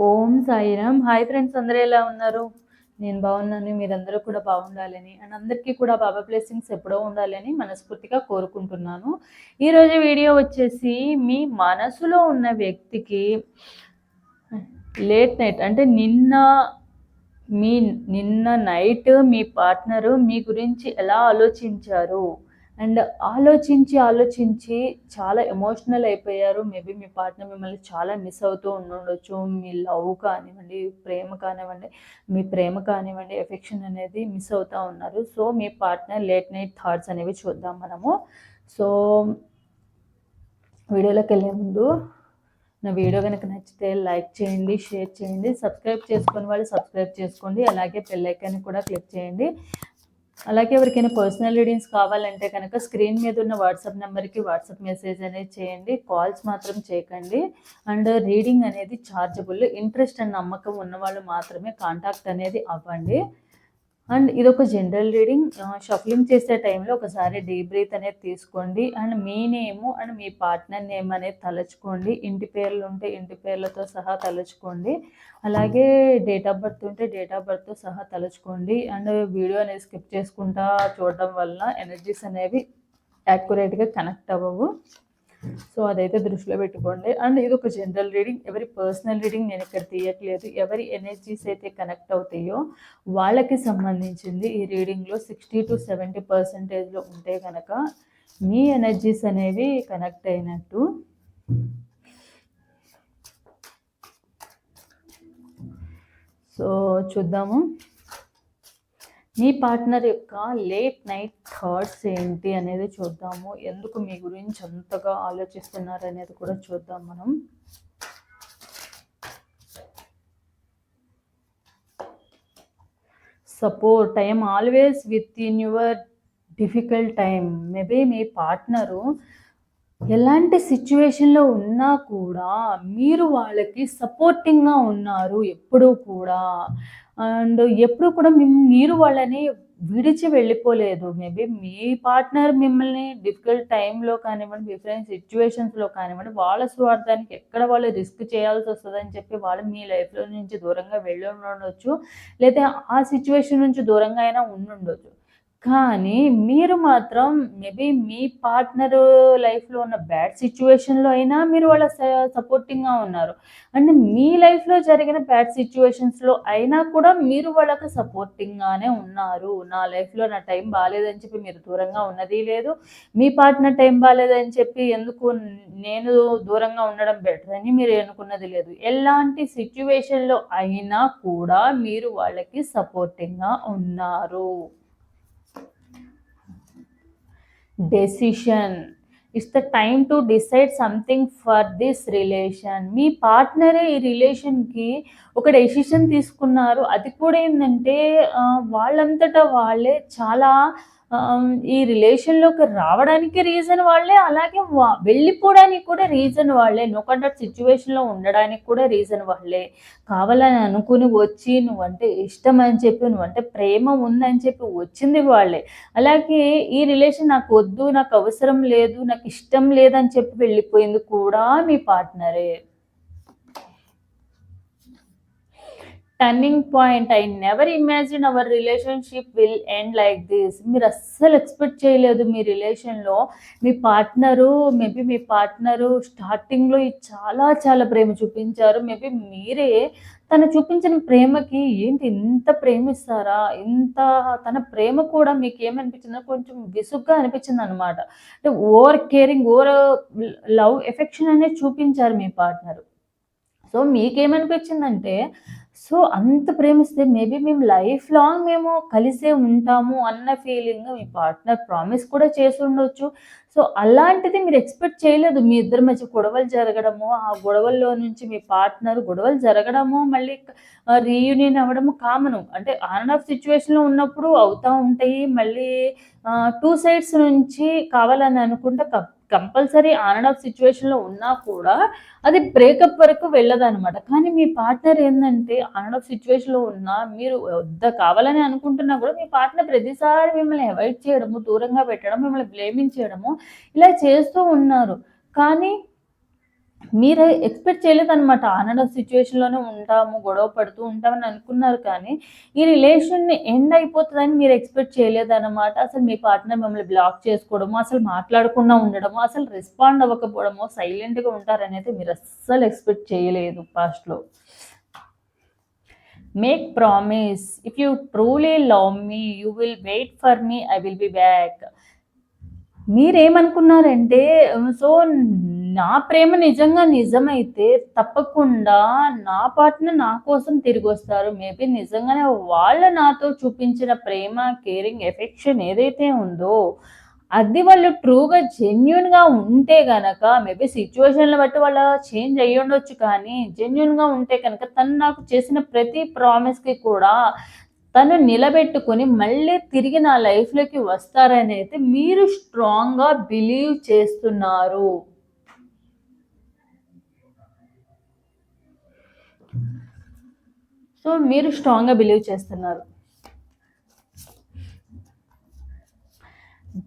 ఓం Sairam. Hi friends అందరూ ఎలా ఉన్నారు? నేను బాగున్నాను మీరందరూ కూడా బాగుండాలని అండ్ అందరికీ కూడా బాబా బ్లెస్సింగ్స్ ఎప్పుడో ఉండాలని మనస్ఫూర్తిగా కోరుకుంటున్నాను. ఈరోజు వీడియో వచ్చేసి మీ మనసులో ఉన్న వ్యక్తికి లేట్ నైట్ అంటే నిన్న మీ నిన్న నైట్ మీ పార్ట్నరు మీ గురించి ఎలా ఆలోచించారు? అండ్ ఆలోచించి ఆలోచించి చాలా ఎమోషనల్ అయిపోయారు. మేబీ మీ పార్ట్నర్ మిమ్మల్ని చాలా మిస్ అవుతూ ఉండొచ్చు. మీ లవ్ కానివ్వండి ప్రేమ కానివ్వండి మీ ప్రేమ కానివ్వండి ఎఫెక్షన్ అనేది మిస్ అవుతూ ఉన్నారు. సో మీ పార్ట్నర్ లేట్ నైట్ థాట్స్ అనేవి చూద్దాం మనము. సో వీడియోలోకి వెళ్ళే ముందు నా వీడియో కనుక నచ్చితే లైక్ చేయండి షేర్ చేయండి సబ్స్క్రైబ్ చేసుకుని వాళ్ళు సబ్స్క్రైబ్ చేసుకోండి. అలాగే బెల్లైకాన్ని కూడా క్లిక్ చేయండి. అలాగే ఎవరికైనా పర్సనల్ రీడింగ్స్ కావాలంటే కనుక స్క్రీన్ మీద ఉన్న వాట్సాప్ నెంబర్కి వాట్సాప్ మెసేజ్ అనేది చేయండి. కాల్స్ మాత్రం చేయకండి. అండ్ రీడింగ్ అనేది ఛార్జబుల్ ఇంట్రెస్ట్ అండ్ నమ్మకం ఉన్న వాళ్ళు మాత్రమే కాంటాక్ట్ అనేది అవ్వండి. అండ్ ఇది ఒక జనరల్ రీడింగ్. షఫలింగ్ చేసే టైంలో ఒకసారి డీ బ్రీత్ అనేది తీసుకోండి. అండ్ మీ నేము అండ్ మీ పార్ట్నర్ నేమ్ అనేది తలుచుకోండి. ఇంటి పేర్లు ఉంటే ఇంటి పేర్లతో సహా తలుచుకోండి. అలాగే డేట్ ఆఫ్ బర్త్ ఉంటే డేట్ ఆఫ్ బర్త్తో సహా తలుచుకోండి. అండ్ వీడియో అనేది స్కిప్ చేసుకుంటా చూడడం వల్ల ఎనర్జీస్ అనేవి యాక్యురేట్గా కనెక్ట్ అవ్వవు. సో అదైతే దృష్టిలో పెట్టుకోండి. అండ్ ఇది ఒక జనరల్ రీడింగ్ ఎవరి పర్సనల్ రీడింగ్ నేను ఇక్కడ తీయట్లేదు. ఎవరి ఎనర్జీస్ అయితే కనెక్ట్ అవుతాయో వాళ్ళకి సంబంధించింది ఈ రీడింగ్లో సిక్స్టీ టు సెవెంటీ పర్సెంటేజ్లో ఉంటే కనుక మీ ఎనర్జీస్ అనేవి కనెక్ట్ అయినట్టు. సో చూద్దాము. మీ పార్ట్నర్ యొక్క లేట్ నైట్ థాట్స్ ఏంటి అనేది చూద్దాము. ఎందుకు మీ గురించి అంతగా ఆలోచిస్తున్నారు అనేది కూడా చూద్దాం మనం. Support I'm always with in your difficult time. Maybe me partner ఎలాంటి సిచ్యువేషన్లో ఉన్నా కూడా మీరు వాళ్ళకి సపోర్టింగ్గా ఉన్నారు ఎప్పుడూ కూడా. అండ్ ఎప్పుడు కూడా మీరు వాళ్ళని విడిచి వెళ్ళిపోలేదు. మేబీ మీ పార్ట్నర్ మిమ్మల్ని డిఫికల్ట్ టైంలో కానివ్వండి డిఫరెంట్ సిచ్యువేషన్స్లో కానివ్వండి వాళ్ళ స్వార్థానికి ఎక్కడ వాళ్ళు రిస్క్ చేయాల్సి వస్తుందని చెప్పి వాళ్ళు మీ లైఫ్లో నుంచి దూరంగా వెళ్ళి ఉండొచ్చు. లేదా ఆ సిచ్యువేషన్ నుంచి దూరంగా అయినా ఉండుండొచ్చు కానీ మీరు మాత్రం మేబీ మీ పార్ట్నర్ లైఫ్లో ఉన్న బ్యాడ్ సిచ్యువేషన్లో అయినా మీరు వాళ్ళ సపోర్టింగ్గా ఉన్నారు. అండ్ మీ లైఫ్లో జరిగిన బ్యాడ్ సిచ్యువేషన్స్లో అయినా కూడా మీరు వాళ్ళకి సపోర్టింగ్గానే ఉన్నారు. నా లైఫ్లో నా టైం బాగాలేదని చెప్పి మీరు దూరంగా ఉన్నది లేదు. మీ పార్ట్నర్ టైం బాగాలేదని చెప్పి ఎందుకు నేను దూరంగా ఉండడం బెటర్ అని మీరు అనుకున్నది లేదు. ఎలాంటి సిచ్యువేషన్లో అయినా కూడా మీరు వాళ్ళకి సపోర్టింగ్గా ఉన్నారు. Decision it's the time to decide something for this relation మీ పార్ట్నరే ఈ రిలేషన్కి ఒక డెసిషన్ తీసుకున్నారు. అది కూడా ఏంటంటే వాళ్ళంతటా వాళ్ళే చాలా ఈ రిలేషన్లోకి రావడానికి రీజన్ వాళ్ళే అలాగే వెళ్ళిపోవడానికి కూడా రీజన్ వాళ్ళే. నువ్వు కంటే సిచ్యువేషన్లో ఉండడానికి కూడా రీజన్ వాళ్ళే. కావాలని అనుకుని వచ్చి నువ్వంటే ఇష్టం అని చెప్పి నువ్వంటే ప్రేమ ఉందని చెప్పి వచ్చింది వాళ్ళే. అలాగే ఈ రిలేషన్ నాకు వద్దు నాకు అవసరం లేదు నాకు ఇష్టం లేదని చెప్పి వెళ్ళిపోయింది కూడా మీ పార్ట్నరే turning point I never imagine our relationship will end like this మీరు అస్సలు ఎక్స్పెక్ట్ చేయలేదు మీ రిలేషన్లో మీ పార్ట్నరు మేబీ మీ పార్ట్నరు స్టార్టింగ్లో చాలా చాలా ప్రేమ చూపించారు. మేబీ మీరే తను చూపించిన ప్రేమకి ఏంటి ఇంత ప్రేమిస్తారా? ఇంత తన ప్రేమ కూడా మీకు ఏమనిపించిందో? కొంచెం విసుగ్గా అనిపించింది అనమాట అంటే over caring over love affection అనేది చూపించారు మీ పార్ట్నరు సో మీకేమనిపించిందంటే సో అంత ప్రేమిస్తే మేబీ మేము లైఫ్ లాంగ్ మేము కలిసే ఉంటాము అన్న ఫీలింగ్ మీ పార్ట్నర్ ప్రామిస్ కూడా చేసి ఉండొచ్చు సో అలాంటిది మీరు ఎక్స్పెక్ట్ చేయలేదు మీ ఇద్దరి మధ్య గొడవలు జరగడము ఆ గొడవల్లో నుంచి మీ పార్ట్నర్ గొడవలు జరగడము మళ్ళీ రీయూనియన్ అవ్వడము కామను. అంటే ఆన్ ఆఫ్ సిచ్యువేషన్లో ఉన్నప్పుడు అవుతూ ఉంటాయి. మళ్ళీ టూ సైడ్స్ నుంచి కావాలని అనుకుంటే కంపల్సరీ ఆన్ అండ్ ఆఫ్ సిచ్యువేషన్లో ఉన్నా కూడా అది బ్రేకప్ వరకు వెళ్ళదనమాట కానీ మీ పార్ట్నర్ ఏంటంటే ఆన్ అండ్ ఆఫ్ సిచ్యువేషన్లో ఉన్నా మీరు వద్ద కావాలని అనుకుంటున్నా కూడా మీ పార్ట్నర్ ప్రతిసారి మిమ్మల్ని అవాయిడ్ చేయడము దూరంగా పెట్టడం మిమ్మల్ని బ్లేమింగ్ చేయడము ఇలా చేస్తూ ఉన్నారు. కానీ మీరు ఎక్స్పెక్ట్ చేయలేదనమాట ఆన్ అండ్ సిచ్యువేషన్‌లోనే ఉంటాము, గొడవ పడుతూ ఉంటామని అనుకున్నారు కానీ, ఈ రిలేషన్‌ని ఎండ్ అయిపోతుందని మీరు ఎక్స్పెక్ట్ చేయలేదనమాట. అసలు మీ పార్ట్నర్ మిమ్మల్ని బ్లాక్ చేసుకోవడము, అసలు మాట్లాడకుండా ఉండడము, అసలు రెస్పాండ్ అవ్వకపోవడము, సైలెంట్‌గా ఉంటారనేది మీరు అస్సలు ఎక్స్పెక్ట్ చేయలేదు పాస్ట్‌లో. Make promise if you truly love me, you will wait for me, I will be back. మీరేమనుకున్నారంటే so నా ప్రేమ నిజంగా నిజమైతే తప్పకుండా నా పార్ట్నర్ నా కోసం తిరిగొస్తారు. మేబీ నిజంగానే వాళ్ళు నాతో చూపించిన ప్రేమ, కేరింగ్, ఎఫెక్షన్ ఏదైతే ఉందో అది వాళ్ళు ట్రూగా జెన్యున్గా ఉంటే కనుక మేబీ సిట్యుయేషన్‌లు బట్టి వాళ్ళు చేంజ్ అయ్యుండొచ్చు కానీ జెన్యున్గా ఉంటే కనుక తను నాకు చేసిన ప్రతి ప్రామిస్‌కి కూడా తను నిలబెట్టుకొని మళ్ళీ తిరిగి నా లైఫ్‌లోకి వస్తారని అయితే మీరు స్ట్రాంగ్‌గా బిలీవ్ చేస్తున్నారు. సో, మీరు స్ట్రాంగ్‌గా బిలీవ్ చేస్తున్నారు.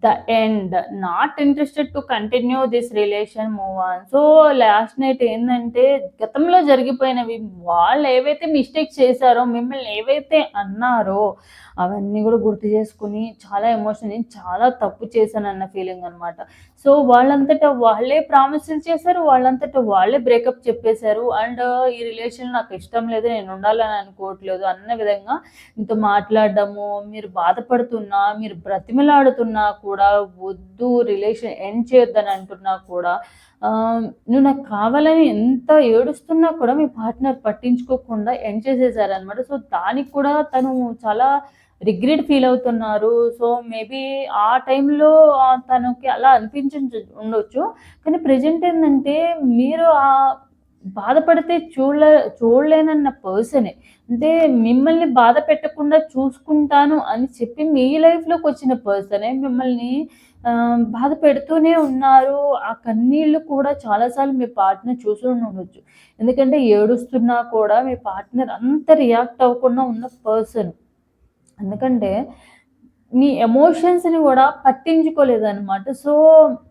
The end. Not interested to continue this relation move on. So, last night ఏంటంటే గతంలో జరిగిపోయినవి వాళ్ళు ఏవైతే మిస్టేక్ చేశారో, మిమ్మల్ని ఏవైతే అన్నారో అవన్నీ కూడా గుర్తు చేసుకొని చాలా ఎమోషన్ నేను చాలా తప్పు చేశాను అన్న ఫీలింగ్ అనమాట. సో, వాళ్ళంతట వాళ్ళే ప్రామిసెస్ చేశారు. వాళ్ళంతట వాళ్ళే బ్రేకప్ చెప్పేశారు. అండ్ ఈ రిలేషన్ నాకు ఇష్టం లేదు. నేను ఉండాలని అనుకోవట్లేదు అన్న విధంగా మీతో మాట్లాడడము, మీరు బాధపడుతున్నా, మీరు బ్రతిమలాడుతున్నా కూడా వద్దు రిలేషన్ ఎండ్ చేయొద్దని అంటున్నా కూడా నువ్వు నాకు కావాలని ఎంత ఏడుస్తున్నా కూడా మీ పార్ట్నర్ పట్టించుకోకుండా ఎండ్ చేసేసారనమాట. సో, దానికి కూడా తను చాలా రిగ్రెట్ ఫీల్ అవుతున్నారు. సో, మేబీ ఆ టైంలో తనకి అలా అనిపించి ఉండొచ్చు. కానీ ప్రెజెంట్ ఏంటంటే మీరు ఆ బాధపడితే చూడలే చూడలేనన్న పర్సనే. అంటే మిమ్మల్ని బాధ పెట్టకుండా చూసుకుంటాను అని చెప్పి మీ లైఫ్లోకి వచ్చిన పర్సనే మిమ్మల్ని బాధ పెడుతూనే ఉన్నారు. ఆ కన్నీళ్ళు కూడా చాలాసార్లు మీ పార్ట్నర్ చూసుండొచ్చు. ఎందుకంటే ఏడుస్తున్నా కూడా మీ పార్ట్నర్ అంత రియాక్ట్ అవ్వకుండా ఉన్న పర్సన్. ఎందుకంటే మీ ఎమోషన్స్‌ని కూడా పట్టించుకోలేదన్నమాట. సో,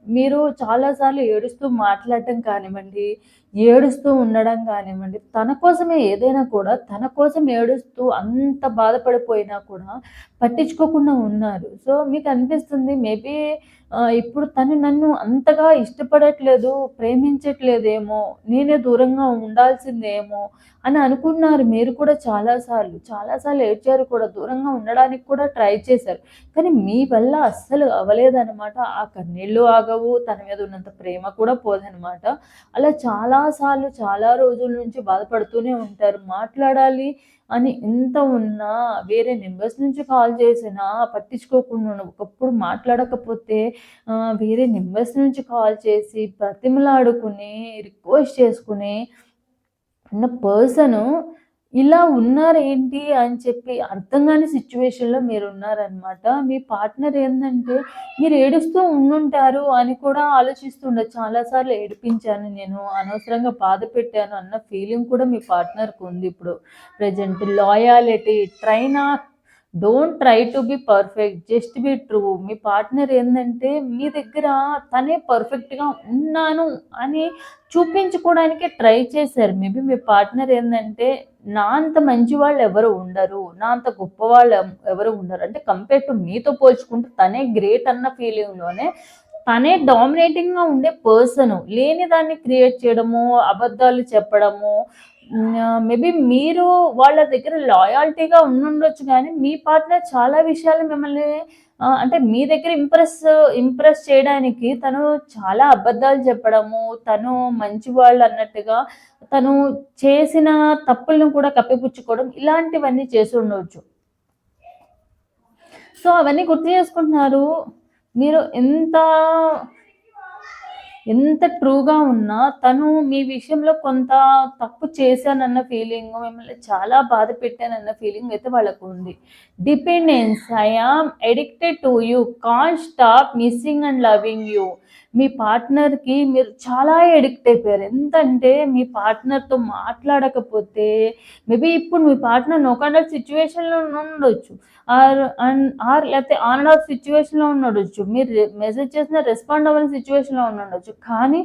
మీరు చాలాసార్లు ఏడుస్తూ మాట్లాడటం కానివ్వండి, ఏడుస్తూ ఉండడం కానివ్వండి, తన కోసమే ఏదైనా కూడా తన కోసం ఏడుస్తూ అంత బాధపడిపోయినా కూడా పట్టించుకోకుండా ఉన్నారు. సో, మీకు అనిపిస్తుంది మేబీ ఇప్పుడు తను నన్ను అంతగా ఇష్టపడట్లేదు, ప్రేమించట్లేదేమో, నేనే దూరంగా ఉండాల్సిందేమో అని అనుకున్నారు మీరు కూడా చాలా సార్లు. ఏడ్చారు కూడా. దూరంగా ఉండడానికి కూడా ట్రై చేశారు. కానీ మీ వల్ల అస్సలు అవ్వలేదన్నమాట ఆ కన్నీళ్ళు ఆగవు. తన మీద ఉన్నంత ప్రేమ కూడా పోదనమాట. అలా చాలాసార్లు చాలా రోజుల నుంచి బాధపడుతూనే ఉంటారు. మాట్లాడాలి అని ఎంత ఉన్నా వేరే నంబర్స్ నుంచి కాల్ చేసినా పట్టించుకోకుండా ఒకప్పుడు మాట్లాడకపోతే వేరే నంబర్స్ నుంచి కాల్ చేసి ప్రతిమలాడుకుని రిక్వెస్ట్ చేసుకుని ఉన్న పర్సను ఇలా ఉన్నారేంటి అని చెప్పి అర్థం కాని సిచ్యువేషన్లో మీరు ఉన్నారనమాట మీ పార్ట్నర్ ఏంటంటే మీరు ఏడుస్తూ ఉండుంటారు అని కూడా ఆలోచిస్తుండొచ్చు. చాలా సార్లు ఏడిపించాను నేను, అనవసరంగా బాధ పెట్టాను అన్న ఫీలింగ్ కూడా మీ పార్ట్నర్‌కి ఉంది ఇప్పుడు present. Loyalty train of don't try to be perfect. Just be true. Me partner ఏంటంటే మీ దగ్గర తనే పర్ఫెక్ట్‌గా ఉన్నాను అని చూపించుకోవడానికి ట్రై చేశారు. మేబీ మీ పార్ట్నర్ ఏంటంటే నా అంత మంచి వాళ్ళు ఎవరు ఉండరు. నా అంత గొప్ప వాళ్ళు ఎవరు ఉండరు. అంటే కంపేర్ టు మీతో పోల్చుకుంటే తనే గ్రేట్ అన్న ఫీలింగ్‌లోనే తనే డామినేటింగ్‌గా ఉండే పర్సన్ లేని దాన్ని క్రియేట్ చేయడము, అబద్ధాలు చెప్పడము మేబీ మీరు వాళ్ళ దగ్గర లాయాలిటీగా ఉండుండొచ్చు కానీ మీ పార్ట్నర్ చాలా విషయాలు మిమ్మల్ని అంటే మీ దగ్గర ఇంప్రెస్ ఇంప్రెస్ చేయడానికి తను చాలా అబద్ధాలు చెప్పడము, తను మంచివాళ్ళన్నట్టుగా తను చేసిన తప్పులను కూడా కప్పిపుచ్చుకోవడం ఇలాంటివన్నీ చేసి ఉండవచ్చు సో, అవన్నీ గుర్తు చేసుకుంటున్నారు. మీరు ఎంత ఎంత ట్రూగా ఉన్నా తను మీ విషయంలో కొంత తప్పు చేశానన్న ఫీలింగ్ మిమ్మల్ని చాలా బాధ పెట్టానన్న ఫీలింగ్ అయితే వాళ్ళకు ఉంది dependence I am addicted to you. Can't stop missing and loving you. మీ పార్ట్నర్‌కి మీరు చాలా ఎడిక్ట్ అయిపోయారు. ఎంతంటే మీ పార్ట్నర్‌తో మాట్లాడకపోతే మేబీ ఇప్పుడు మీ పార్ట్నర్ నో ఆఫ్ సిచ్యువేషన్లో ఉండొచ్చు. ఆర్ అండ్ ఆర్ లేకపోతే ఆన్ అండ్ ఆఫ్ సిచ్యువేషన్లో ఉండొచ్చు. మీరు మెసేజ్ చేసిన రెస్పాండ్ అవ్వని సిచ్యువేషన్లో ఉండొచ్చు. కానీ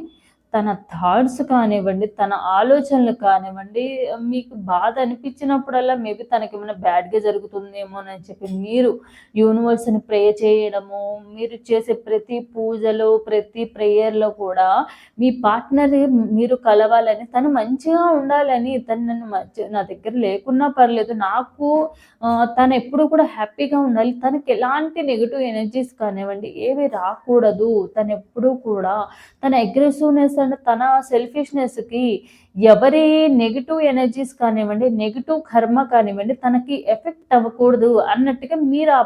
తన థాట్స్ కానివ్వండి, తన ఆలోచనలు కానివ్వండి, మీకు బాధ అనిపించినప్పుడల్లా మేబీ ఏమైనా బ్యాడ్‌గా జరుగుతుందేమోనని చెప్పి మీరు యూనివర్స్‌ని ప్రే చేయడము, మీరు చేసే ప్రతి పూజలో, ప్రతి ప్రేయర్‌లో కూడా మీ పార్ట్నర్ మీరు కలవాలని, తను మంచిగా ఉండాలని, తను నన్ను నా దగ్గర లేకున్నా పర్లేదు. నాకు తను ఎప్పుడు కూడా హ్యాపీగా ఉండాలి. తనకి ఎలాంటి నెగిటివ్ ఎనర్జీస్ కానివ్వండి, ఏవి రాకూడదు. తను ఎప్పుడూ కూడా తన అగ్రెసివ్‌నెస్ అండ్ తన సెల్ఫిష్‌నెస్‌కి ఎవరి నెగిటివ్ ఎనర్జీస్ కానివ్వండి, నెగిటివ్ కర్మ కానివ్వండి, తనకి ఎఫెక్ట్ అవ్వకూడదు అన్నట్టుగా మీరు ఆ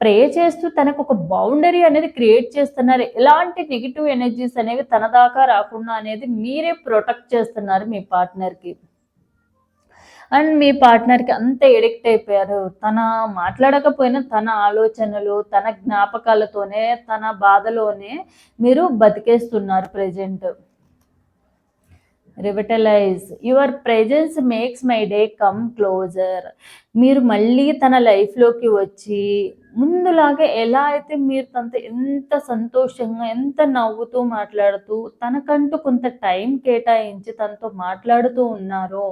ప్రే చేస్తూ తనకు ఒక బౌండరీ అనేది క్రియేట్ చేస్తున్నారు. ఎలాంటి నెగిటివ్ ఎనర్జీస్ అనేవి తన దాకా రాకుండా అనేది మీరే ప్రొటెక్ట్ చేస్తున్నారు మీ పార్ట్నర్‌కి. అండ్ మీ పార్ట్నర్‌కి అంత ఎడిక్ట్ అయిపోయారు. తన మాట్లాడకపోయినా తన ఆలోచనలు, తన జ్ఞాపకాలతోనే, తన బాధలోనే మీరు బతికేస్తున్నారు present. Revitalize your presence makes my day come closer. మీరు మళ్ళీ తన లైఫ్‌లోకి వచ్చి ముందులాగే ఎలా అయితే మీరు తనతో ఎంత సంతోషంగా, ఎంత నవ్వుతూ మాట్లాడుతూ, తనకంటూ కొంత టైం కేటాయించి తనతో మాట్లాడుతూ ఉన్నారో,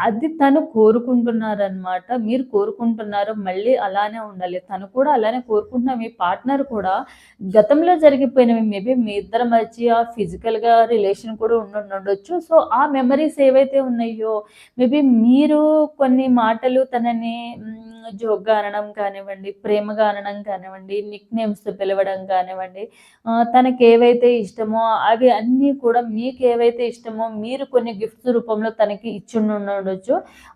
అది తను కోరుకుంటున్నారనమాట. మీరు కోరుకుంటున్నారు మళ్ళీ అలానే ఉండాలి. తను కూడా అలానే కోరుకుంటున్న మీ పార్ట్నర్ కూడా గతంలో జరిగిపోయినవి మేబీ మీ ఇద్దరి మధ్య ఫిజికల్‌గా రిలేషన్ కూడా ఉండుండొచ్చు. సో, ఆ మెమరీస్ ఏవైతే ఉన్నాయో, మేబీ మీరు కొన్ని మాటలు తనని జోగ్గా జోక్‌గా అనడం కానివ్వండి, ప్రేమగా అనడం కానివ్వండి, నిక్ నేమ్స్ పిలవడం కానివ్వండి, తనకి ఏవైతే ఇష్టమో అవి అన్నీ కూడా మీకు ఏవైతే ఇష్టమో మీరు కొన్ని గిఫ్ట్స్ రూపంలో తనకి ఇచ్చుండుండొచ్చు.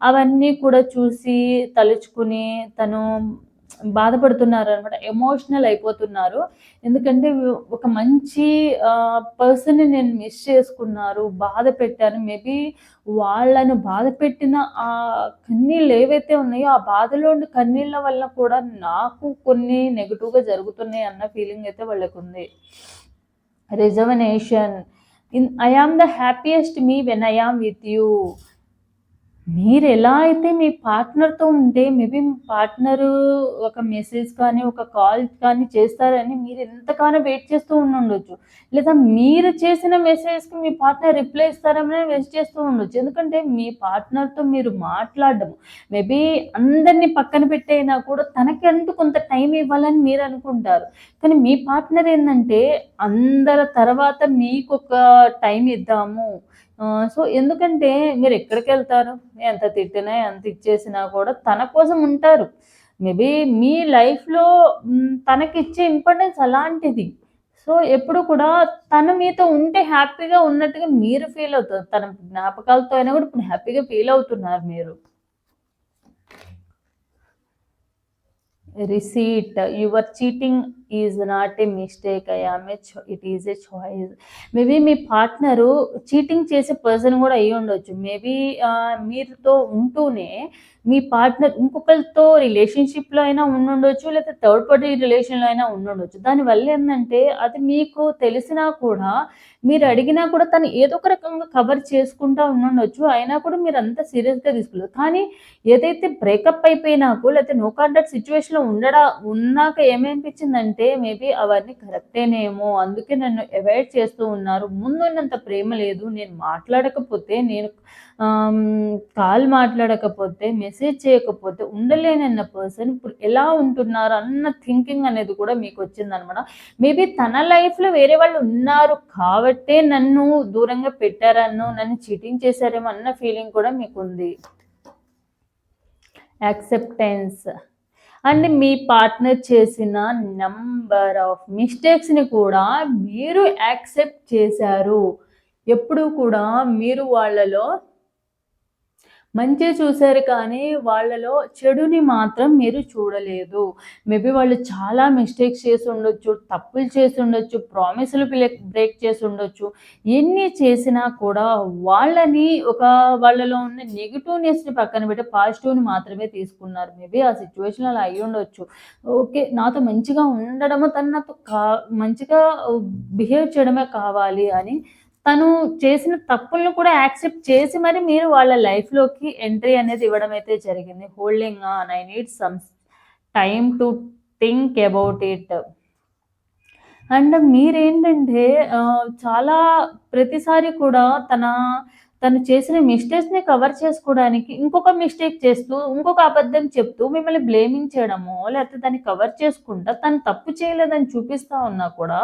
అవన్నీ కూడా చూసి తలుచుకుని తను బాధపడుతున్నారు అనమాట ఎమోషనల్ అయిపోతున్నారు. ఎందుకంటే ఒక మంచి పర్సన్‌ని నేను మిస్ చేసుకున్నారు, బాధ పెట్టాను. మేబీ వాళ్ళని బాధ పెట్టిన ఆ కన్నీళ్ళు ఏవైతే ఉన్నాయో, ఆ బాధలోని కన్నీళ్ళ వల్ల కూడా నాకు కొన్ని నెగిటివ్గా జరుగుతున్నాయి అన్న ఫీలింగ్ అయితే వాళ్ళకుంది. Reservation in I am the happiest me when I am with you. మీరెలా అయితే మీ పార్ట్నర్‌తో ఉంటే మేబీ మీ పార్ట్నరు ఒక మెసేజ్ కానీ, ఒక కాల్ కానీ చేస్తారని మీరు ఎంతగానో వెయిట్ చేస్తూ ఉండొచ్చు లేదా మీరు చేసిన మెసేజ్‌కి మీ పార్ట్నర్ రిప్లై ఇస్తారని వెయిట్ చేస్తూ ఉండొచ్చు. ఎందుకంటే మీ పార్ట్నర్‌తో మీరు మాట్లాడడం మేబీ అందరిని పక్కన పెట్టైనా కూడా తనకంటూ కొంత టైం ఇవ్వాలని మీరు అనుకుంటారు. కానీ మీ పార్ట్నర్ ఏంటంటే అందరి తర్వాత మీకు ఒక టైం ఇద్దాము. సో, ఎందుకంటే మీరు ఎక్కడికి వెళ్తారు ఎంత తిట్టినా, ఎంత ఇచ్చేసినా కూడా తన కోసం ఉంటారు. మేబీ మీ లైఫ్‌లో తనకిచ్చే ఇంపార్టెన్స్ అలాంటిది. సో, ఎప్పుడు కూడా తను మీతో ఉంటే హ్యాపీగా ఉన్నట్టుగా మీరు ఫీల్ అవుతారు. తన జ్ఞాపకాలతో అయినా కూడా ఇప్పుడు హ్యాపీగా ఫీల్ అవుతున్నారు మీరు. Receipt your cheating is not a mistake. I am a it is a choice. Maybe me partner cheating చేసే పర్సన్ కూడా అయ్యి ఉండొచ్చు మేబీ మీరుతో ఉంటూనే మీ పార్ట్నర్ ఇంకొకరితో రిలేషన్‌షిప్‌లో అయినా ఉండుండొచ్చు. లేకపోతే థర్డ్ పార్టీ రిలేషన్‌లో అయినా ఉండుండొచ్చు. దానివల్ల ఏంటంటే అది మీకు తెలిసినా కూడా మీరు అడిగినా కూడా తను ఏదో ఒక రకంగా కవర్ చేసుకుంటా ఉండుండొచ్చు. అయినా కూడా మీరు అంత సీరియస్‌గా తీసుకోలేదు. కానీ ఏదైతే బ్రేకప్ అయిపోయినాకో లేకపోతే నో కాంటాక్ట్ సిచ్యువేషన్లో ఉండడా ఉన్నాక ఏమనిపించిందంటే అంటే మేబీ అవన్నీ కరెక్టేనేమో. అందుకే నన్ను అవాయిడ్ చేస్తూ ఉన్నారు. ముందున్నంత ప్రేమ లేదు. నేను మాట్లాడకపోతే నేను కాల్ మాట్లాడకపోతే, మెసేజ్ చేయకపోతే ఉండలేనన్న పర్సన్ ఇప్పుడు ఎలా ఉంటున్నారు అన్న థింకింగ్ అనేది కూడా మీకు వచ్చిందనమాట మేబీ తన లైఫ్‌లో వేరే వాళ్ళు ఉన్నారు కాబట్టే నన్ను దూరంగా పెట్టారన్నో నన్ను చీటింగ్ చేశారేమో అన్న ఫీలింగ్ కూడా మీకుంది. యాక్సెప్టెన్స్ అండ్ మీ పార్ట్నర్ చేసిన నంబర్ ఆఫ్ మిస్టేక్స్‌ని కూడా మీరు యాక్సెప్ట్ చేశారు. ఎప్పుడూ కూడా మీరు వాళ్ళలో మంచి చూశారు కానీ వాళ్ళలో చెడుని మాత్రం మీరు చూడలేదు. మేబీ వాళ్ళు చాలా మిస్టేక్స్ చేసుండొచ్చు, తప్పులు చేసి ఉండొచ్చు ప్రామిస్‌లు బ్రేక్ చేసి ఉండొచ్చు ఎన్ని చేసినా కూడా వాళ్ళని ఒక వాళ్ళలో ఉన్న నెగిటివ్నెస్ని పక్కన పెట్టి పాజిటివ్‌ని మాత్రమే తీసుకున్నారు. మేబీ ఆ సిచ్యువేషన్ అలా అయ్యుండొచ్చు. ఓకే. నాతో మంచిగా ఉండడము తను నాతో కా మంచిగా బిహేవ్ చేయడమే కావాలి అని తను చేసిన తప్పులను కూడా యాక్సెప్ట్ చేసి మరి మీరు వాళ్ళ లైఫ్‌లోకి ఎంట్రీ అనేది ఇవ్వడం అయితే జరిగింది. Holding on. I need some time to think about it. And మీరేంటంటే చాలా ప్రతిసారి కూడా తన తను చేసిన మిస్టేక్స్‌ని కవర్ చేసుకోవడానికి ఇంకొక మిస్టేక్ చేస్తూ, ఇంకొక అబద్ధం చెప్తూ మిమ్మల్ని బ్లేమింగ్ చేయడమో, లేకపోతే దాన్ని కవర్ చేసుకుంటా తను తప్పు చేయలేదని చూపిస్తా ఉన్నా కూడా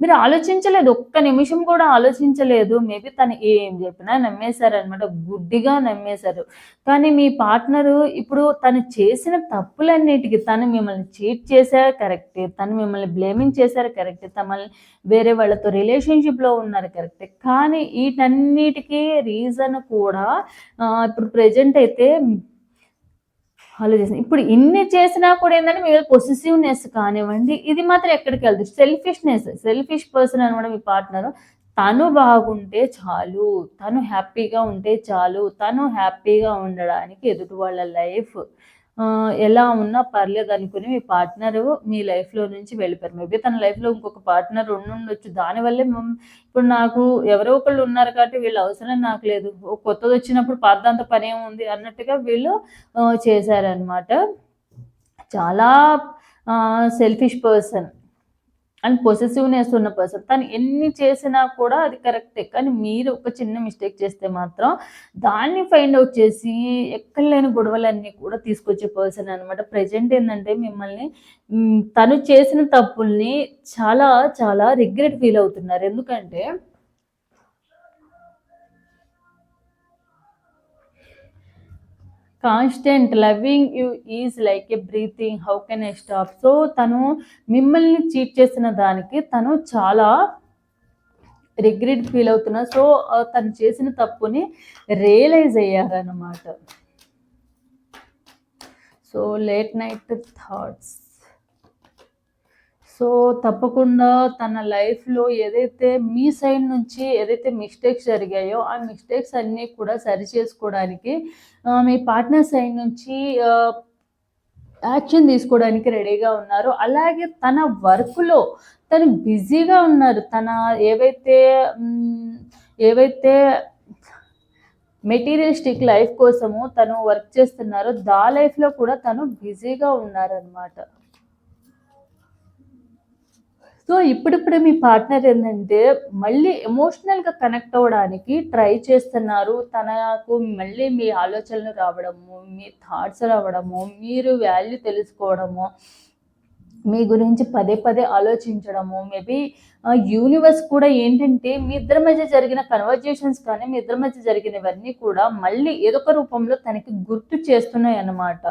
మీరు ఆలోచించలేదు. ఒక్క నిమిషం కూడా ఆలోచించలేదు. మేబీ తను ఏం చెప్పినా నమ్మేసారనమాట. గుడ్డిగా నమ్మేశారు కానీ మీ పార్ట్నరు ఇప్పుడు తను చేసిన తప్పులన్నిటికీ తను మిమ్మల్ని చీట్ చేశారు కరెక్టే. తను మిమ్మల్ని బ్లేమింగ్ చేశారు కరెక్టే. తమల్ని వేరే వాళ్ళతో రిలేషన్‌షిప్‌లో ఉన్నారు కరెక్టే. కానీ వీటన్నిటికీ రీజన్ కూడా ఇప్పుడు ప్రెజెంట్ అయితే ఆలోచిస్తుంది. ఇప్పుడు ఇన్ని చేసినా కూడా ఏంటంటే మీ పొసిసివ్నెస్ కానివ్వండి, ఇది మాత్రం ఎక్కడికి వెళ్తుంది సెల్ఫిష్‌నెస్, సెల్ఫిష్ పర్సన్ అనమాట మీ పార్ట్నర్ తను బాగుంటే చాలు. తను హ్యాపీగా ఉంటే చాలు. తను హ్యాపీగా ఉండడానికి ఎదుటి వాళ్ళ లైఫ్ ఎలా ఉన్నా పర్లేదు అనుకుని మీ పార్ట్నర్ మీ లైఫ్‌లో నుంచి వెళ్ళిపోయారు. మేబీ తన లైఫ్‌లో ఇంకొక పార్ట్నర్ ఉండుండొచ్చు. దానివల్లే ఇప్పుడు నాకు ఎవరో ఒకళ్ళు ఉన్నారు కాబట్టి వీళ్ళు అవసరం నాకు లేదు. ఓ కొత్తదొచ్చినప్పుడు పని పనేముంది అన్నట్టుగా వీళ్ళు చేశారనమాట. చాలా సెల్ఫిష్ పర్సన్. అండ్ పొసెసివ్‌నెస్ ఉన్న పర్సన్. తను ఎన్ని చేసినా కూడా అది కరెక్టే. కానీ మీరు ఒక చిన్న మిస్టేక్ చేస్తే మాత్రం దాన్ని ఫైండ్ అవుట్ చేసి ఎక్కడలేని గొడవలన్నీ కూడా తీసుకొచ్చే పర్సన్ అనమాట. ప్రెజెంట్ ఏంటంటే మిమ్మల్ని తను చేసిన తప్పుల్ని చాలా చాలా రిగ్రెట్ ఫీల్ అవుతున్నారు. ఎందుకంటే constant loving you is like a breathing. How can I stop? So, తను మిమ్మల్ని చీట్ చేసిన దానికి తను చాలా రిగ్రెట్ ఫీల్ అవుతున్నా సో, తను చేసిన తప్పుని realize అయ్యారనమాట. So, late night thoughts. So, తప్పకుండా తన లైఫ్‌లో ఏదైతే మీ సైడ్ నుంచి ఏదైతే మిస్టేక్స్ జరిగాయో, ఆ మిస్టేక్స్ అన్నీ కూడా సరి చేసుకోవడానికి మీ పార్ట్నర్ సైడ్ నుంచి యాక్షన్ తీసుకోవడానికి రెడీగా ఉన్నారు. అలాగే తన వర్క్‌లో తను బిజీగా ఉన్నారు. తన ఏవైతే ఏవైతే మెటీరియలిస్టిక్ లైఫ్ కోసము తను వర్క్ చేస్తున్నారో, దా లైఫ్‌లో కూడా తను బిజీగా ఉన్నారనమాట. సో, ఇప్పుడిప్పుడే మీ పార్ట్నర్ ఏంటంటే మళ్ళీ ఎమోషనల్‌గా కనెక్ట్ అవ్వడానికి ట్రై చేస్తున్నారు. తనకు మళ్ళీ మీ ఆలోచనలు రావడము, మీ థాట్స్ రావడము, మీరు వాల్యూ తెలుసుకోవడము, మీ గురించి పదే పదే ఆలోచించడము, మేబీ యూనివర్స్ కూడా ఏంటంటే మీ ఇద్దరి మధ్య జరిగిన కన్వర్జేషన్స్ కానీ, మీ ఇద్దరి మధ్య జరిగినవన్నీ కూడా మళ్ళీ ఏదొక రూపంలో తనకి గుర్తు చేస్తున్నాయి అన్నమాట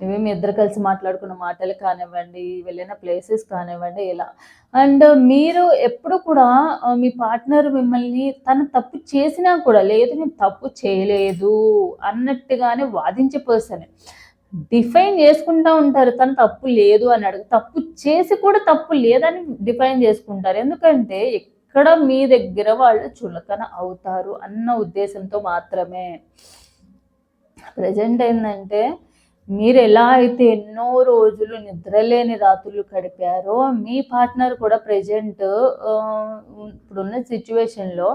మేబీ మీ ఇద్దరు కలిసి మాట్లాడుకున్న మాటలు కానివ్వండి, వెళ్ళిన ప్లేసెస్ కానివ్వండి ఇలా. అండ్ మీరు ఎప్పుడు కూడా మీ పార్ట్నర్ మిమ్మల్ని తను తప్పు చేసినా కూడా లేదు నేను తప్పు చేయలేదు అన్నట్టుగానే వాదించే పర్సన్ డిఫైన్ చేసుకుంటా ఉంటారు. తను తప్పు లేదు అని అడుగు తప్పు చేసి కూడా తప్పు లేదని డిఫైన్ చేసుకుంటారు. ఎందుకంటే ఎక్కడ మీ దగ్గర వాళ్ళు చులకన అవుతారు అన్న ఉద్దేశంతో మాత్రమే. ప్రెజెంట్ మీరు ఎలా అయితే ఎన్నో రోజులు నిద్రలేని రాత్రులు గడిపారో, మీ పార్ట్నర్ కూడా ప్రెజెంట్ ఇప్పుడున్న సిచ్యువేషన్లో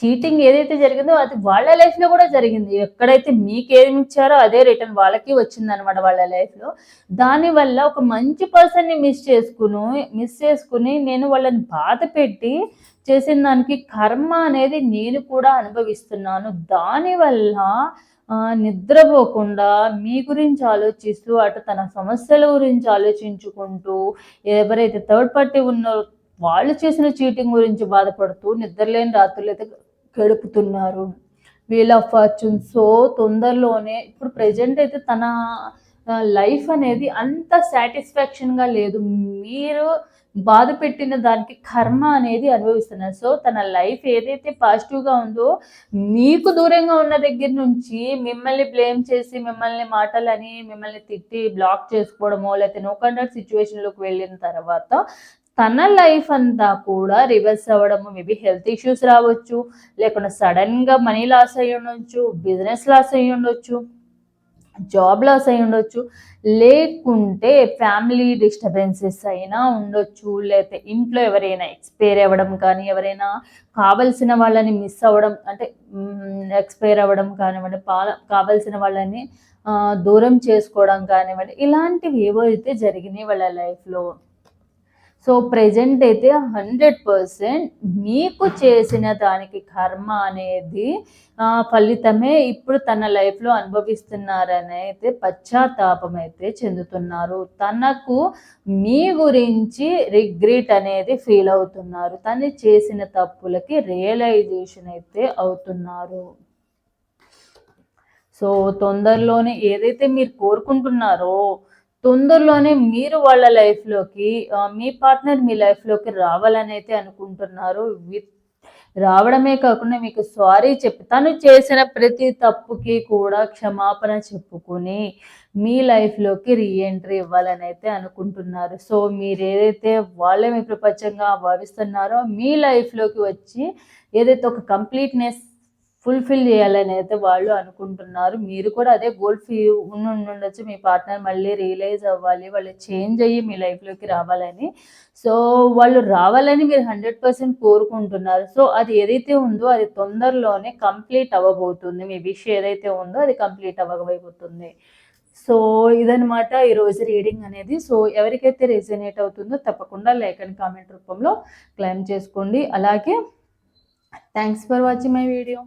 చీటింగ్ ఏదైతే జరిగిందో అది వాళ్ళ లైఫ్‌లో కూడా జరిగింది. ఎక్కడైతే మీకేమిచ్చారో అదే రిటర్న్ వాళ్ళకి వచ్చిందనమాట వాళ్ళ లైఫ్‌లో. దానివల్ల ఒక మంచి పర్సన్‌ని మిస్ చేసుకును మిస్ చేసుకుని నేను వాళ్ళని బాధపెట్టి చేసిన దానికి కర్మ అనేది నేను కూడా అనుభవిస్తున్నాను. దానివల్ల నిద్రపోకుండా మీ గురించి ఆలోచిస్తూ, అటు తన సమస్యల గురించి ఆలోచించుకుంటూ, ఎవరైతే థర్డ్ పార్టీ ఉన్నారో వాళ్ళు చేసిన చీటింగ్ గురించి బాధపడుతూ నిద్రలేని రాత్రులు అయితే గడుపుతున్నారు. Wheel of fortune. సో, తొందరలోనే ఇప్పుడు ప్రెజెంట్ అయితే తన లైఫ్ అనేది అంత సాటిస్ఫాక్షన్‌గా లేదు. మీరు బాధ పెట్టిన దానికి కర్మ అనేది అనుభవిస్తున్నారు. సో, తన లైఫ్ ఏదైతే పాజిటివ్‌గా ఉందో మీకు దూరంగా ఉన్న దగ్గర నుంచి మిమ్మల్ని బ్లేమ్ చేసి, మిమ్మల్ని మాటలని, మిమ్మల్ని తిట్టి బ్లాక్ చేసుకోవడమో, లేకపోతే నో కండక్ట్ సిచ్యువేషన్లోకి వెళ్ళిన తర్వాత తన లైఫ్ అంతా కూడా రివర్స్ అవ్వడము, మేబీ హెల్త్ ఇష్యూస్ రావచ్చు, లేకుండా సడన్గా మనీ లాస్ అయ్యి ఉండొచ్చు బిజినెస్ లాస్ అయ్యుండొచ్చు, జాబ్ లాస్ అయ్యుండొచ్చు, లేకుంటే ఫ్యామిలీ డిస్టర్బెన్సెస్ అయినా ఉండొచ్చు. లేకపోతే ఇంట్లో ఎవరైనా ఎక్స్‌పైర్ అవ్వడం కానీ, ఎవరైనా కావాల్సిన వాళ్ళని మిస్ అవ్వడం అంటే ఎక్స్‌పైర్ అవ్వడం కానివ్వండి, పాల కావాల్సిన వాళ్ళని దూరం చేసుకోవడం కానివ్వండి, ఇలాంటివి ఏవో అయితే జరిగినాయి వాళ్ళ లైఫ్‌లో. సో ప్రెజెంట్ అయితే హండ్రెడ్ పర్సెంట్ మీకు చేసిన దానికి కర్మ అనేది ఫలితమే ఇప్పుడు తన లైఫ్లో అనుభవిస్తున్నారని అయితే పశ్చాత్తాపం అయితే చెందుతున్నారు. తనకు మీ గురించి రిగ్రెట్ అనేది ఫీల్ అవుతున్నారు. తను చేసిన తప్పులకి రియలైజేషన్ అయితే అవుతున్నారు. సో తొందరలోనే ఏదైతే మీరు కోరుకుంటున్నారో తొందరలోనే మీరు వాళ్ళ లైఫ్లోకి మీ పార్ట్నర్ మీ లైఫ్లోకి రావాలని అయితే అనుకుంటున్నారు. విత్ రావడమే కాకుండా మీకు సారీ చెప్పి తను చేసిన ప్రతి తప్పుకి కూడా క్షమాపణ చెప్పుకొని మీ లైఫ్లోకి రీఎంట్రీ ఇవ్వాలని అయితే అనుకుంటున్నారు. సో మీరు ఏదైతే వాళ్ళే మీ ప్రపంచంగా భావిస్తున్నారో మీ లైఫ్లోకి వచ్చి ఏదైతే ఒక కంప్లీట్నెస్ ఫుల్ఫిల్ చేయాలని అయితే వాళ్ళు అనుకుంటున్నారు. మీరు కూడా అదే గోల్ ఫీ ఉండి ఉండొచ్చు. మీ పార్ట్నర్ మళ్ళీ రియలైజ్ అవ్వాలి. వాళ్ళు చేంజ్ అయ్యి మీ లైఫ్లోకి రావాలని. సో వాళ్ళు రావాలని మీరు హండ్రెడ్ పర్సెంట్ కోరుకుంటున్నారు. సో అది ఏదైతే ఉందో అది తొందరలోనే కంప్లీట్ అవ్వబోతుంది. మీ విష్ ఏదైతే ఉందో అది కంప్లీట్ అవ్వబోతుంది. సో ఇదనమాట ఈరోజు రీడింగ్ అనేది. సో ఎవరికైతే రెజనేట్ అవుతుందో తప్పకుండా లైక్ అండ్ కామెంట్ రూపంలో క్లైమ్ చేసుకోండి. అలాగే thanks for watching my video